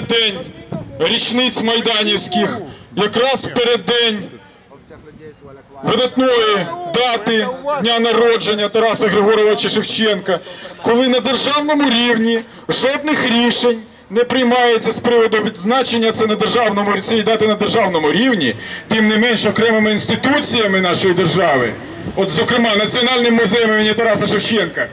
переддень річниць майданівських, якраз переддень видатної дати дня народження Тараса Григоровича Шевченка, коли на державному рівні жодних рішень не приймається з приводу відзначення це на державному цієї дати на державному рівні, тим не менш окремими інституціями нашої держави, от зокрема Національним музеєм імені Тараса Шевченка.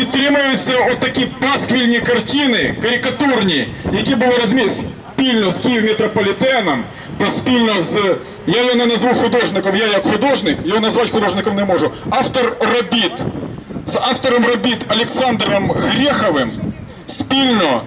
Підтримуються отакі пасквільні картини, карикатурні, які були розміщені спільно з Київ-метрополітеном та спільно з. Я його не назву художником, я як художник, його назвати художником не можу. Автор робіт. З автором робіт Олександром Греховим спільно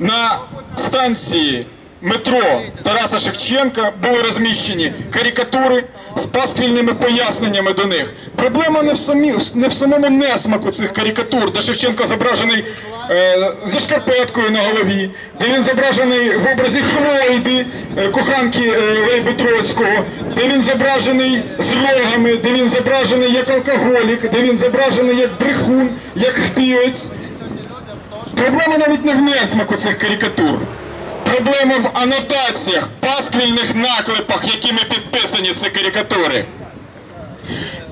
на станції метро Тараса Шевченка були розміщені карикатури з пасквільними поясненнями до них. Проблема не в самі, не в самому несмаку цих карикатур, де Шевченко зображений е, зі шкарпеткою на голові, де він зображений в образі Хлойди, е, коханки е, Лейби Троцького, де він зображений з рогами, де він зображений як алкоголік, де він зображений як брехун, як хтивець. Проблема навіть не в несмаку цих карикатур. Проблема в анотаціях, пасквільних наклепах, якими підписані ці карикатури.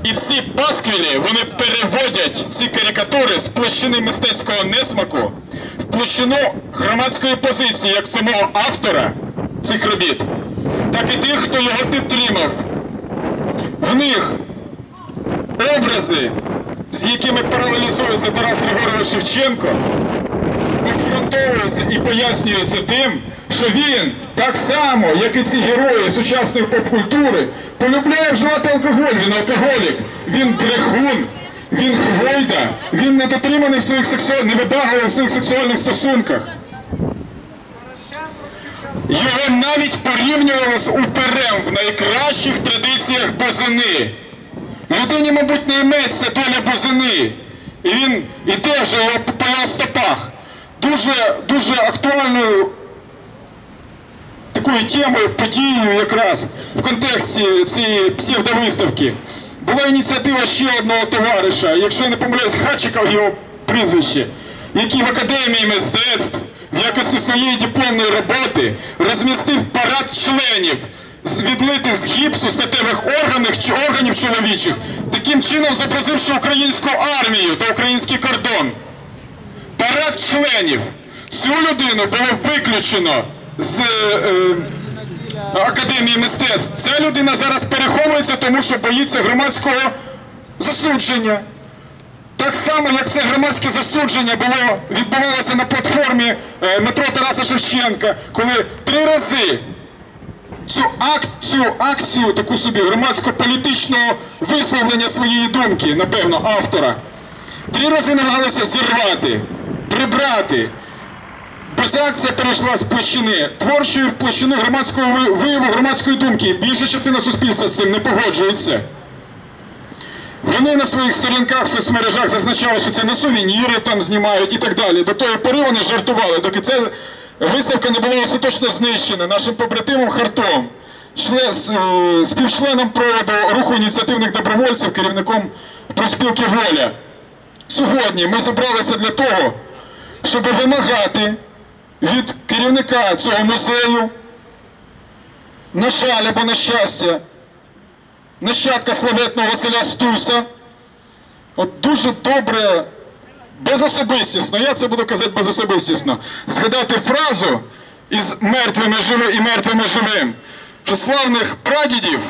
І ці пасквілі вони переводять ці карикатури з площини мистецького несмаку в площину громадської позиції як самого автора цих робіт, так і тих, хто його підтримав. В них образи, з якими паралелізується Тарас Григорович Шевченко, обґрунтовується і пояснюється тим, що він так само, як і ці герої сучасної поп-культури, полюбляє вживати алкоголь. Він алкоголік, він брехун, він хвойда, він недотриманий в своїх сексуальних, невибагливий в своїх сексуальних стосунках. Його навіть порівнювали з уперем в найкращих традиціях бузини. Людині, мабуть, не йметься доля бузини. І він іде вже по його стопах. Дуже, дуже актуальною такою темою, подією якраз в контексті цієї псевдовиставки була ініціатива ще одного товариша, якщо я не помиляюсь, Хачиков його прізвище, який в академії мистецтв в якості своєї дипломної роботи розмістив парад членів відлитих з гіпсу статевих органів, чи органів чоловічих, таким чином зобразивши українську армію та український кордон. Парад членів. Цю людину було виключено з е, Академії мистецтв. Ця людина зараз переховується, тому що боїться громадського засудження. Так само, як це громадське засудження відбувалося на платформі е, метро Тараса Шевченка, коли три рази цю акцію, акцію таку собі громадсько-політичного висловлення своєї думки, напевно, автора, три рази намагалися зірвати, прибрати. Акція перейшла з площини творчої в площину громадського вияву громадської думки. Більша частина суспільства з цим не погоджується. Вони на своїх сторінках в соцмережах зазначали, що це на сувеніри там знімають і так далі. До тої пори вони жартували, доки ця виставка не була остаточно знищена нашим побратимом Хартом, е, співчленом проводу руху ініціативних добровольців, керівником профспілки Воля. Сьогодні ми зібралися для того, щоб вимагати від керівника цього музею, на жаль або на щастя, нащадка славетного Василя Стуса, от дуже добре, безособистісно, я це буду казати безособистісно, згадати фразу із мертвими живим і мертвими живим, що славних прадідів,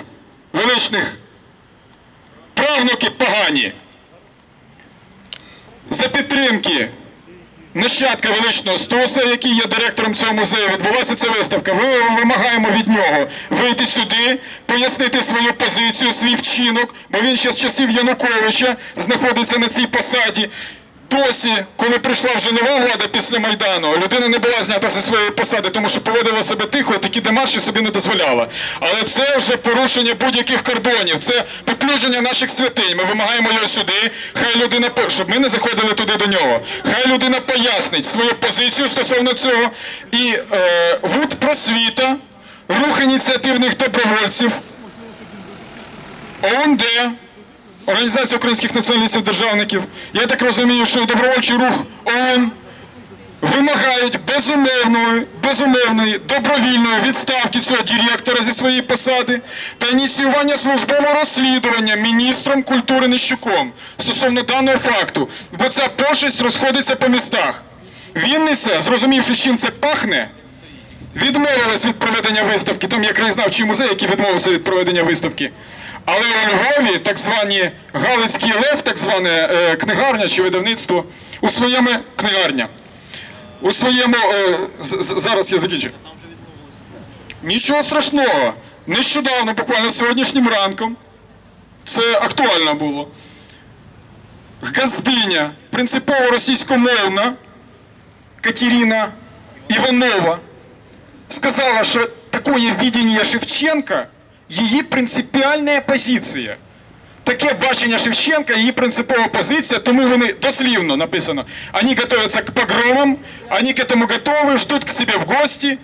величних правнуки погані, за підтримки нащадка величного Стуса, який є директором цього музею, відбулася ця виставка. Ми вимагаємо від нього вийти сюди, пояснити свою позицію, свій вчинок, бо він ще з часів Януковича знаходиться на цій посаді. Досі, коли прийшла вже нова влада після Майдану, людина не була знята зі своєї посади, тому що поводила себе тихо, і такі демарші собі не дозволяла. Але це вже порушення будь-яких кордонів, це поплюження наших святинь. Ми вимагаємо його сюди. Хай людина щоб ми не заходили туди до нього. Хай людина пояснить свою позицію стосовно цього. І е, ВУД просвіта, рух ініціативних добровольців, ОУНД, Організація українських націоналістів державників. Я так розумію, що добровольчий рух ООН, вимагають безумовної, безумовної добровільної відставки цього директора зі своєї посади та ініціювання службового розслідування міністром культури Нищуком стосовно даного факту, бо ця пошесть розходиться по містах. Вінниця, зрозумівши, чим це пахне, відмовилась від проведення виставки. Там є краєзнавчий музей, який відмовився від проведення виставки. Але у Львові так звані Галицький Лев, так зване е, книгарня чи видавництво, у своєму книгарня. У своєму. е, зараз я закінчу. Нічого страшного. Нещодавно, буквально сьогоднішнім ранком, це актуально було. Газдиня, принципово російськомовна Катерина Іванова сказала, що такое видение Шевченка її принципіальна позиція. Таке бачення Шевченка, її принципова позиція, тому вони дослівно написано. Вони готуються к погромам, вони к этому готові, ждуть к себе в гості,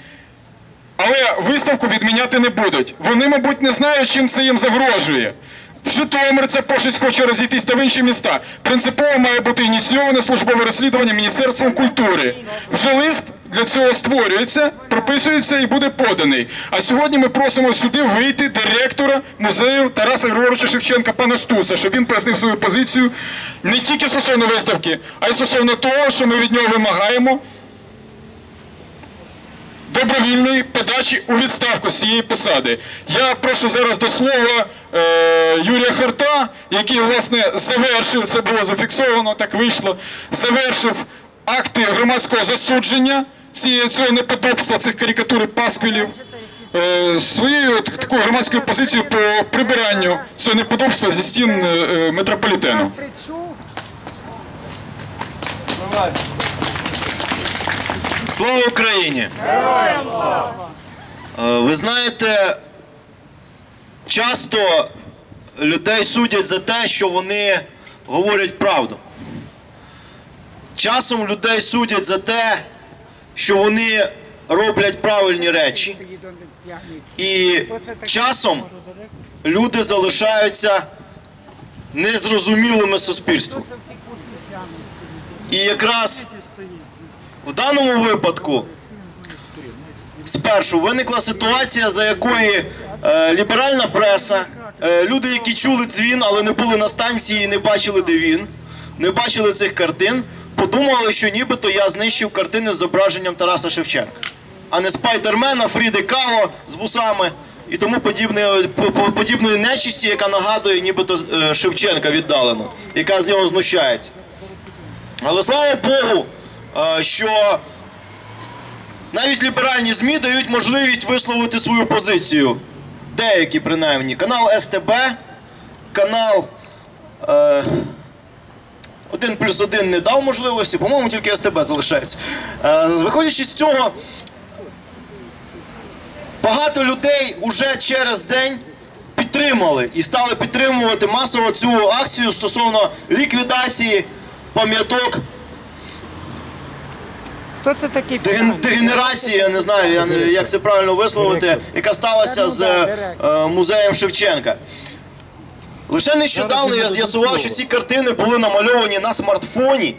але виставку відміняти не будуть. Вони, мабуть, не знають, чим це їм загрожує. В Житомир це пошесть хоче розійтись та в інші міста. Принципово має бути ініційоване службове розслідування Міністерством культури. Вже лист для цього створюється, прописується і буде поданий. А сьогодні ми просимо сюди вийти директора музею Тараса Григоровича Шевченка пана Стуса, щоб він пояснив свою позицію не тільки стосовно виставки, а й стосовно того, що ми від нього вимагаємо добровільної подачі у відставку з цієї посади. Я прошу зараз до слова е, Юрія Харта, який власне завершив, це було зафіксовано, так вийшло, завершив акти громадського засудження цієї, цього неподобства, цих карикатур і пасквілів. е, Своєю так- такою громадською позицією по прибиранню цього неподобства зі стін е, е, метрополітену. Слава Україні! Е, Ви знаєте, часто людей судять за те, що вони говорять правду. Часом людей судять за те, що вони роблять правильні речі. І часом люди залишаються незрозумілими суспільству. І якраз в даному випадку спершу виникла ситуація, за якої е, ліберальна преса, е, люди, які чули дзвін, але не були на станції і не бачили, де він, не бачили цих картин, подумали, що нібито я знищив картини з зображенням Тараса Шевченка, а не спайдермена, Фріди Кало з вусами і тому подібне, по- по- подібної нечисті, яка нагадує нібито е, Шевченка віддалено, яка з нього знущається. Але слава Богу, що навіть ліберальні ЗМІ дають можливість висловити свою позицію. Деякі, принаймні. Канал СТБ, канал е, 1 плюс 1 не дав можливості, по-моєму, тільки СТБ залишається. Е, виходячи з цього, багато людей уже через день підтримали і стали підтримувати масово цю акцію стосовно ліквідації пам'яток Хто це такий? Деген- дегенерації, я не знаю, я не- як це правильно висловити, яка сталася з е, музеєм Шевченка. Лише нещодавно я з'ясував, що ці картини були намальовані на смартфоні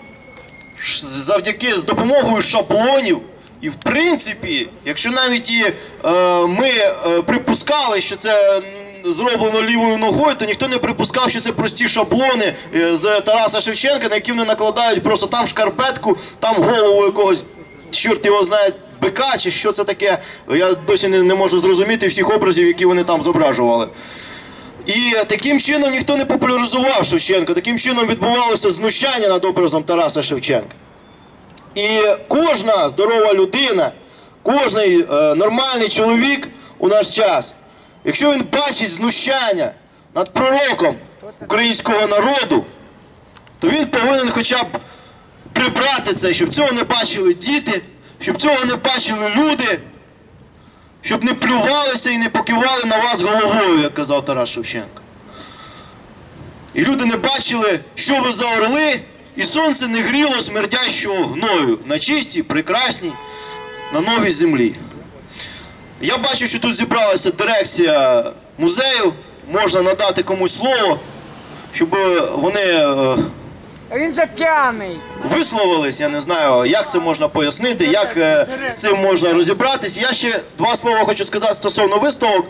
ш- завдяки з допомогою шаблонів. І в принципі, якщо навіть і е, ми е, припускали, що це зроблено лівою ногою, то ніхто не припускав, що це прості шаблони е, з Тараса Шевченка, на які вони накладають просто там шкарпетку, там голову якогось, чорт його знає, бика чи що це таке. Я досі не, не можу зрозуміти всіх образів, які вони там зображували. І таким чином ніхто не популяризував Шевченка, таким чином відбувалося знущання над образом Тараса Шевченка. І кожна здорова людина, кожний е, нормальний чоловік у наш час, якщо він бачить знущання над пророком українського народу, то він повинен хоча б прибрати це, щоб цього не бачили діти, щоб цього не бачили люди, щоб не плювалися і не покивали на вас головою, як казав Тарас Шевченко. І люди не бачили, що ви за орли, і сонце не гріло смердящого гною на чистій, прекрасній, на новій землі. Я бачу, що тут зібралася дирекція музею. Можна надати комусь слово, щоб вони е, Він же п'яний. висловились. Я не знаю, як це можна пояснити, як е, з цим можна розібратись. Я ще два слова хочу сказати стосовно виставок.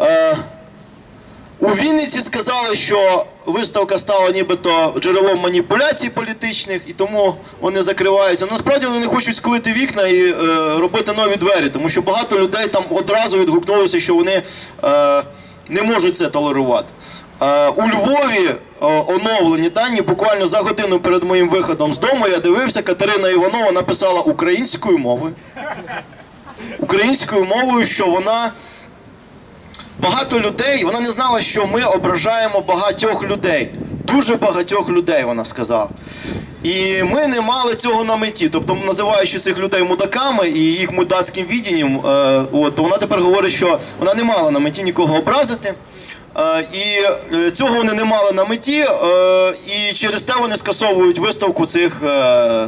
Е, у Вінниці сказали, що виставка стала нібито джерелом маніпуляцій політичних, і тому вони закриваються. Насправді вони не хочуть склити вікна і е, робити нові двері, тому що багато людей там одразу відгукнулося, що вони е, не можуть це толерувати. Е, у Львові е, оновлені дані буквально за годину перед моїм виходом з дому. Я дивився, Катерина Іванова написала українською мовою. Українською мовою, що вона багато людей, вона не знала, що ми ображаємо багатьох людей. Дуже багатьох людей, вона сказала. І ми не мали цього на меті. Тобто, називаючи цих людей мудаками і їх мудацьким відінням, е, от, вона тепер говорить, що вона не мала на меті нікого образити. Е, і е, цього вони не мали на меті, е, і через те вони скасовують виставку цих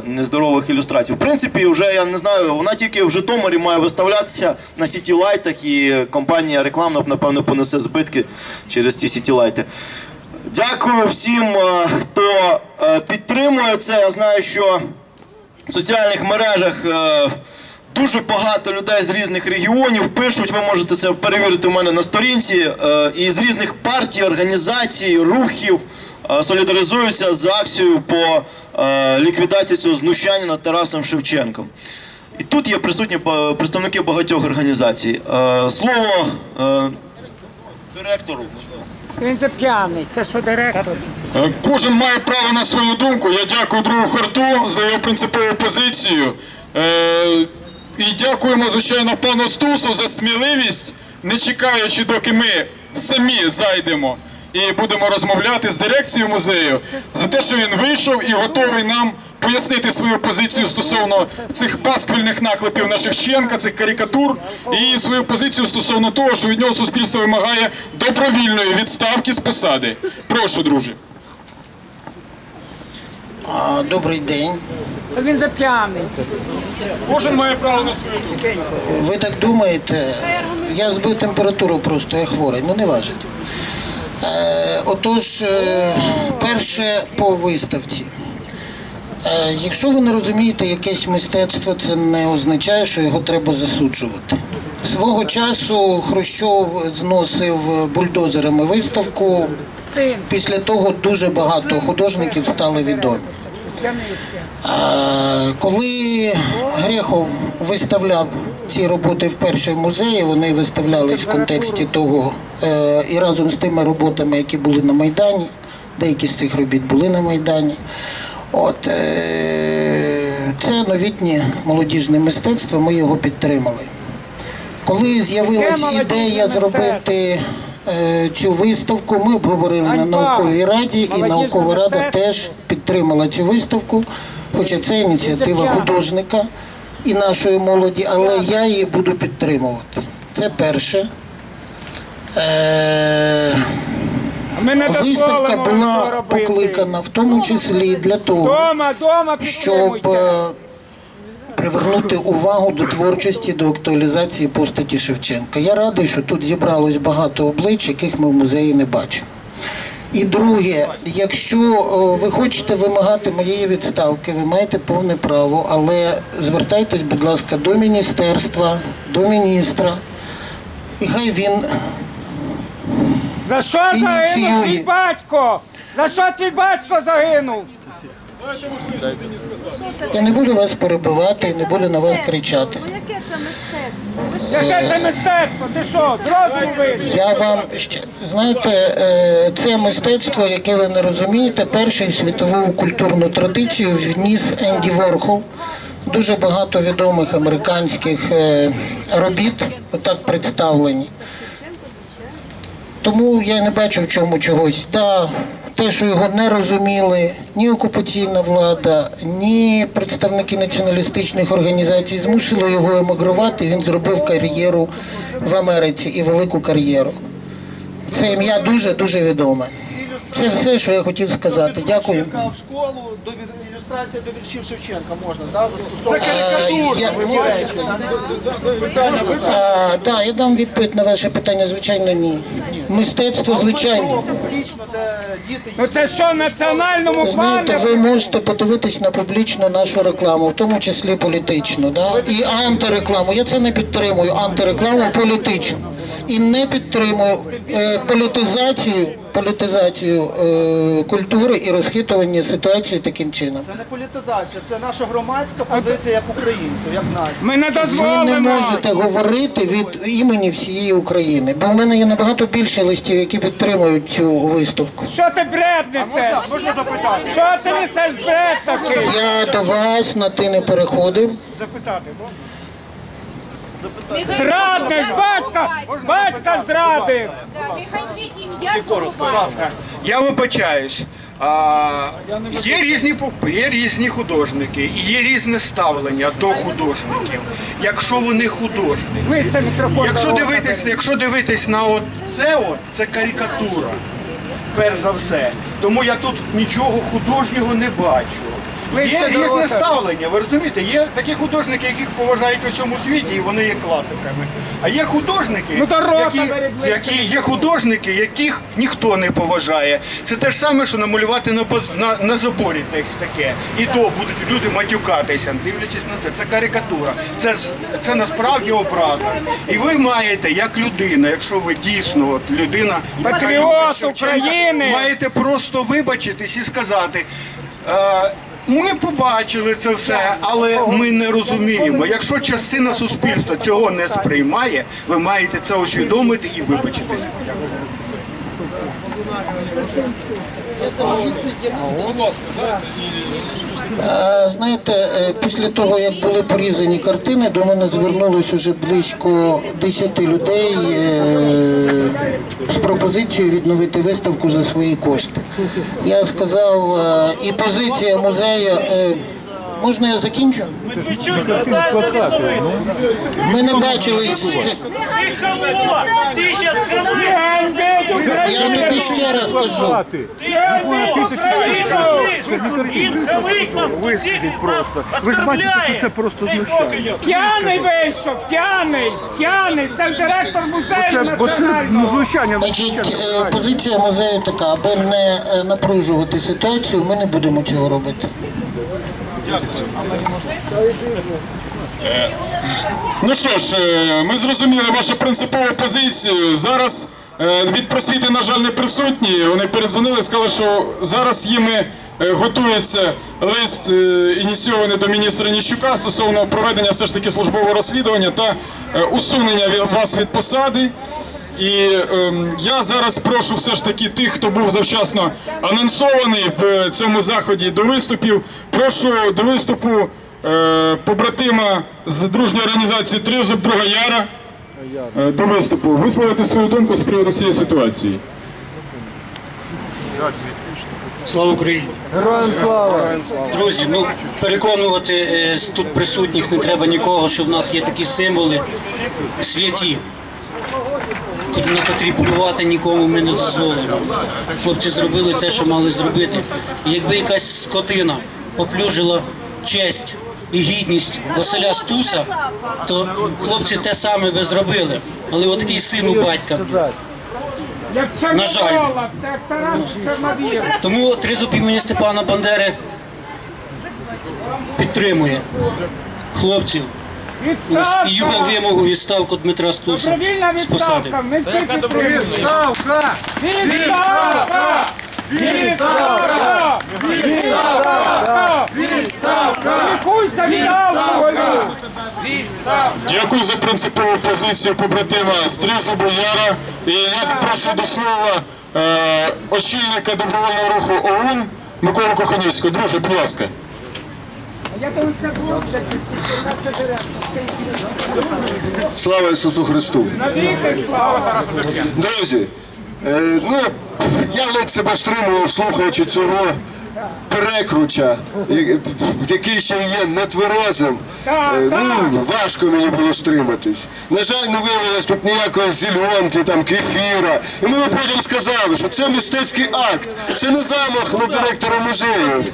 нездорових ілюстрацій. В принципі, вже я не знаю, вона тільки в Житомирі має виставлятися на сіті лайтах, і компанія рекламна напевно понесе збитки через ці сіті лайти. Дякую всім, хто підтримує це. Я знаю, що в соціальних мережах дуже багато людей з різних регіонів пишуть. Ви можете це перевірити у мене на сторінці. е, І з різних партій, організацій, рухів е, солідаризуються з акцією по е, ліквідації цього знущання над Тарасом Шевченком. І тут є присутні представники багатьох організацій. Слово директору. Він же п'яний. Це що директор? Кожен має право на свою думку. Я дякую другу Харту за його принципову позицію. І дякуємо, звичайно, пану Стусу за сміливість, не чекаючи, доки ми самі зайдемо і будемо розмовляти з дирекцією музею, за те, що він вийшов і готовий нам пояснити свою позицію стосовно цих пасквільних наклепів на Шевченка, цих карикатур, і свою позицію стосовно того, що від нього суспільство вимагає добровільної відставки з посади. Прошу, друже. Добрий день. Це він же п'яний. Кожен має право на свою думку. Ви так думаєте? Я збив температуру просто, я хворий, ну не важить. Е, отож, е, перше по виставці. Е, якщо ви не розумієте якесь мистецтво, це не означає, що його треба засуджувати. Свого часу Хрущов зносив бульдозерами виставку. Після того дуже багато художників стали відомі. Коли Грехов виставляв ці роботи вперше в музеї, вони виставлялись в контексті того е, і разом з тими роботами, які були на Майдані. Деякі з цих робіт були на Майдані. От, е, це новітнє молодіжне мистецтво, ми його підтримали. Коли з'явилась ідея зробити е, цю виставку, ми обговорили на науковій раді, і наукова рада теж підтримала цю виставку, хоча це ініціатива художника і нашої молоді, але я її буду підтримувати. Це перше. Е, Виставка була покликана в тому числі для того, щоб е, привернути увагу до творчості, до актуалізації постаті Шевченка. Я радий, що тут зібралось багато облич, яких ми в музеї не бачимо. І друге, якщо е, ви хочете вимагати моєї відставки, ви маєте повне право, але звертайтесь, будь ласка, до міністерства, до міністра, і хай він За що загинув твій батько? За що твій батько загинув? я не буду вас перебивати і не буду на вас кричати. Яке це мистецтво? Ви що? Яке це мистецтво? Ти що, з розуму вийшов? Я вам ще знаєте, е, це мистецтво, яке ви не розумієте, перший в світову культурну традицію вніс Енді Ворхол. Дуже багато відомих американських е, робіт отак представлені. Тому я не бачу в чому чогось. Да, те, що його не розуміли ні окупаційна влада, ні представники націоналістичних організацій змусили його емігрувати. Він зробив кар'єру в Америці і велику кар'єру. Це ім'я дуже дуже відоме. Це все, що я хотів сказати. Дякую. Ілюстрація до віршів Шевченка можна, да, застосовувати? Е, я- Так, я дам відповідь на ваше питання, звичайно, ні. Мистецтво, звичайно. Публічно, де діти Ну це що, національному знаєте, ви можете подивитись на публічну нашу рекламу, в тому числі політичну, да? і антирекламу. Я це не підтримую, антирекламу політичну. І не підтримую е, політизацію, політизацію е, культури і розхитування ситуації таким чином. Це не політизація, це наша громадська позиція як українців, як нації. Ми не Ви не можете говорити від імені всієї України, бо в мене є набагато більше листів, які підтримують цю виставку. Що ти бред несеш? Можна запитати? Що ти несеш бред такий? Я до вас на ти не переходив. Зрадник, батька, батька зрадив. Я вибачаюсь. А, є, різні, є різні художники і є різне ставлення до художників, якщо вони художники. Якщо дивитись, якщо дивитись на от це, от, це карикатура, перш за все. Тому я тут нічого художнього не бачу. Є різне ставлення, ви розумієте? Є такі художники, яких поважають у цьому світі, і вони є класиками. А є художники, Ну, рота які, які є художники, яких ніхто не поважає. Це те ж саме, що намалювати на, поз- на, на заборі десь таке. І то будуть люди матюкатися, дивлячись на це. Це карикатура. Це, з- це насправді образа. І ви маєте, як людина, якщо ви дійсно от, людина, яка Патріот Шевченка, України. маєте просто вибачитись і сказати. Е, ми побачили це все, але ми не розуміємо. Якщо частина суспільства цього не сприймає, ви маєте це усвідомити і вибачитись. Знаєте, е, після того, як були порізані картини, до мене звернулось уже близько 10 людей е, з пропозицією відновити виставку за свої кошти. Я сказав, е, і позиція музею. Можна я закінчу? Ми не бачились. Я тобі ще раз кажу. Ганьбить Україну! Він халить нам тут всіх нас оскорбляє. Це просто знущання. П'яний вийшов, п'яний, п'яний. Це директор музею національного. Значить, е, позиція музею така, аби не е, напружувати ситуацію, ми не будемо цього робити. Ну що ж, е, ми зрозуміли вашу принципову позицію. Зараз е, від просвіти, на жаль, не присутні. Вони передзвонили, сказали, що зараз їм е, готується лист ініційований до міністра Нічука стосовно проведення все ж таки службового розслідування та усунення вас від посади. І ем, я зараз прошу все ж таки тих, хто був завчасно анонсований в цьому заході до виступів. Прошу до виступу е, побратима з дружньої організації Тризуб Друга Яра е, до виступу висловити свою думку з приводу цієї ситуації. Слава Україні! Героям слава! Друзі, ну переконувати е, тут присутніх не треба нікого, що в нас є такі символи святі. Котрі плювати нікому ми не дозволимо. Хлопці зробили те, що мали зробити. Якби якась скотина поплюжила честь і гідність Василя Стуса, то хлопці те саме би зробили. Але отакий син у батька. На жаль. Тому тризуб імені Степана Бандери підтримує хлопців ось, його вимогу відставку Дмитра Стуса Добровільна з посади. відставка, ми всі підтримуємо. Відставка! Відставка! Відставка! Відставка! Лікуйся від алкоголю! Дякую за принципову позицію побратима з Тризубу Яра. І я запрошую до слова е, очільника добровольного руху ОУН Миколу Коханівського. Друже, будь ласка. Я думаю, це лучше. Слава Ісусу Христу! Друзі, е, ну, я ледь себе стримував, слухаючи цього перекруча, який ще є нетверезим. Е. Ну, важко мені було стриматись. На жаль, не виявилось тут ніякої зільонки, там кефіра. І ми потім сказали, що це мистецький акт, це не замах на директора музею.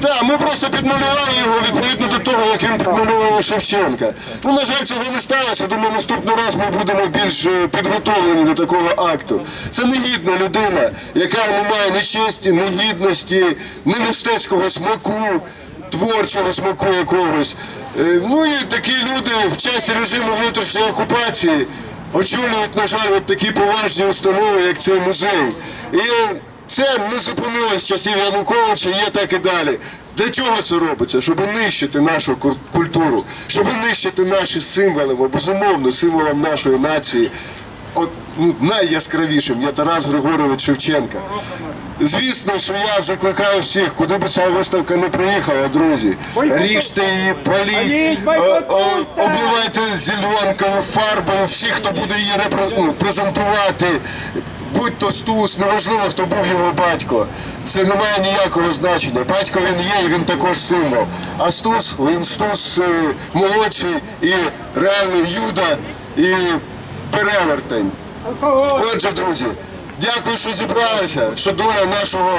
Так, ми просто підмалювали його відповідно до того, як він підмалював Шевченка. Ну, на жаль, цього не сталося. Думаю, наступний раз ми будемо більш е, підготовлені до такого акту. Це негідна людина, яка не має ні честі, ні гідності, ні мистецького смаку творчого смаку якогось. Е, Ну і такі люди в часі режиму внутрішньої окупації очолюють, на жаль, от такі поважні установи, як цей музей. І це не зупинилось з часів Януковича, є так і далі. Для чого це робиться? Щоб нищити нашу культуру, щоб нищити наші символи, безумовно, символом нашої нації. От ну, найяскравішим є Тарас Григорович Шевченка. Звісно, що я закликаю всіх, куди б ця виставка не приїхала, друзі. Ріжте її, паліть, е, обливайте зеленкою, фарбою, всіх, хто буде її репре- ну, презентувати. Будь то Стус, неважливо, хто був його батько. Це не має ніякого значення. Батько він є, і він також символ. А Стус, він Стус е, молодший і реально Юда і перевертень. Отже, друзі, дякую, що зібралися, що доля нашого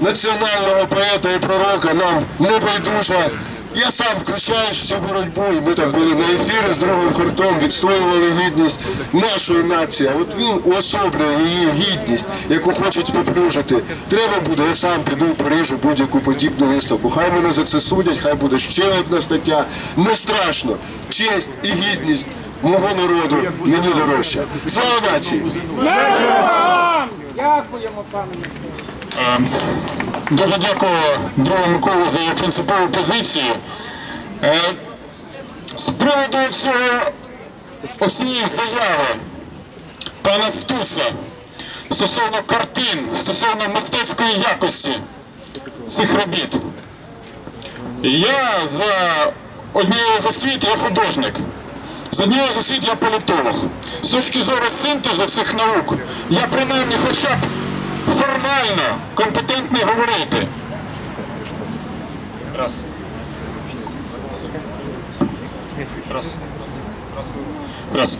національного поета і пророка нам не байдужа. Я сам включаюсь в цю боротьбу, і ми там були на ефірі з другим кортом, відстоювали гідність нашої нації. От він уособлює її гідність, яку хочуть споплюжити. Треба буде, я сам піду в Париж у будь-яку подібну виставку. Хай мене за це судять, хай буде ще одна стаття. Не страшно. Честь і гідність мого народу мені дорожча. Слава нації! Дякуємо! Пане. Е, Дуже дякую другу Миколу за її принципову позицію. Е, З приводу цього оцієї заяви пана Стуса стосовно картин, стосовно мистецької якості цих робіт. Я за однією з освіт я художник. З однієї з освіт я політолог. З точки зору синтезу цих наук, я принаймні хоча б формально компетентний говорити. Раз. Раз. Раз.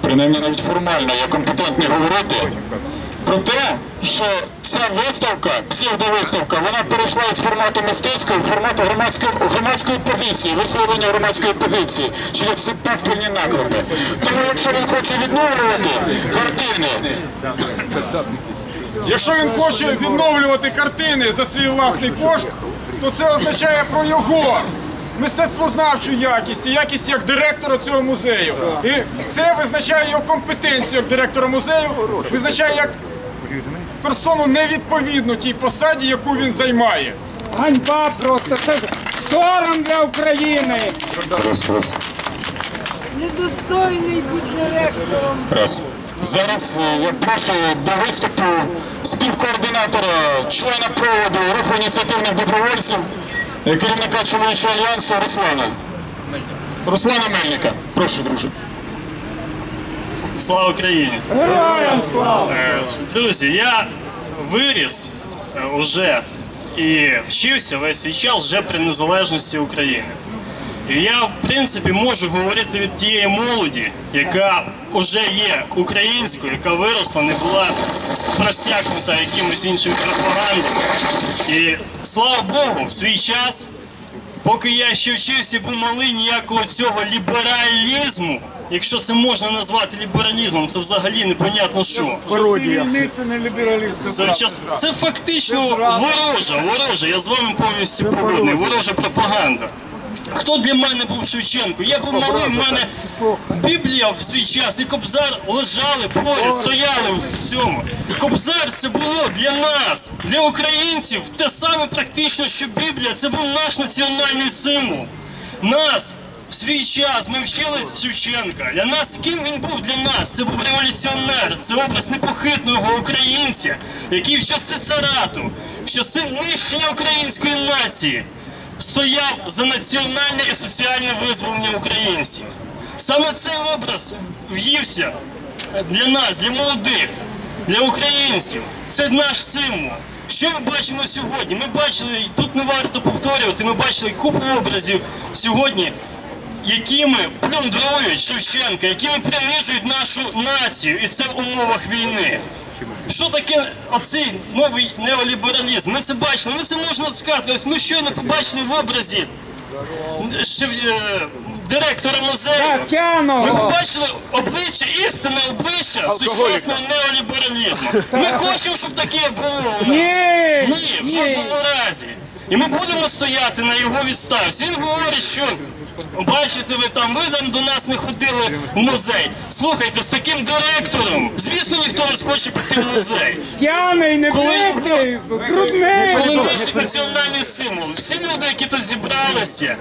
Принаймні навіть формально я компетентний говорити про те, що ця виставка, псевдовиставка, вона перейшла із формату мистецького в формат громадської, громадської позиції, висловлення громадської позиції через ці пасквільні наклади. Тому якщо він хоче відновлювати картини, Якщо він хоче відновлювати картини за свій власний кошт, то це означає про його мистецтвознавчу якість і якість як директора цього музею. І це визначає його компетенцію як директора музею, визначає як персону невідповідну тій посаді, яку він займає. Ганьба просто. Це сором для України. Раз, раз. Недостойний бути директором. Раз. Зараз е, я прошу до виступу співкоординатора, члена проводу руху ініціативних добровольців, е, керівника чоловічого альянсу Руслана. Руслана Мельника. Прошу, друже. Слава Україні! Героям слава! Е, Друзі, я виріс е, уже і вчився весь свій час вже при незалежності України. І я, в принципі, можу говорити від тієї молоді, яка вже є українською, яка виросла, не була просякнута якимось іншим пропагандом. І слава Богу, в свій час Поки я ще вчився, був малий, ніякого цього лібералізму, якщо це можна назвати лібералізмом, це взагалі непонятно що. Війни це не лібералізм. Це, час- це фактично ворожа, ворожа, я з вами повністю погодний, ворожа пропаганда. Хто для мене був Шевченко? Я був малий, в мене Біблія в свій час і Кобзар лежали поряд, стояли в цьому. Кобзар це було для нас, для українців, те саме практично, що Біблія, це був наш національний символ. Нас в свій час ми вчили Шевченка. Для нас ким він був для нас? Це був революціонер, це образ непохитного українця, який в часи царату, в часи нищення української нації стояв за національне і соціальне визволення українців. Саме цей образ в'ївся для нас, для молодих, для українців. Це наш символ. Що ми бачимо сьогодні? Ми бачили, тут не варто повторювати, ми бачили купу образів сьогодні, якими плюндрують Шевченка, якими принижують нашу націю, і це в умовах війни. Що таке оцей новий неолібералізм? Ми це бачили, ми це можна сказати. Ось ми щойно побачили в образі Шев- е, директора музею. Ми побачили обличчя, істинне обличчя сучасного неолібералізму. Ми хочемо, щоб таке було у нас. Ні, в жодному разі. І ми будемо стояти на його відставці. Він говорить, що бачите, ви там, ви там до нас не ходили в музей. Слухайте, з таким директором, звісно, ніхто не схоче піти в музей. П'яний, не битий, брудний. Коли нищать національний символ, всі люди, які тут зібралися,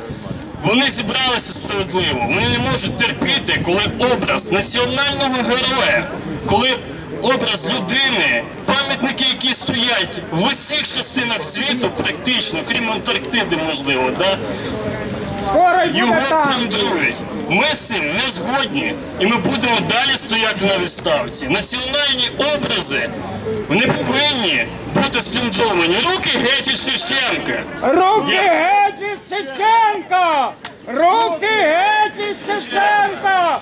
вони зібралися справедливо. Вони не можуть терпіти, коли образ національного героя, коли образ людини, пам'ятники, які стоять в усіх частинах світу, практично, крім Антарктиди, можливо, да? Скоро його пандрують. плюндрують. Ми з цим не згодні, і ми будемо далі стояти на відставці. Національні образи вони повинні бути сплюндровані. Руки геть від Шевченка. Руки Я- геть від Шевченка! Руки геть від Шевченка!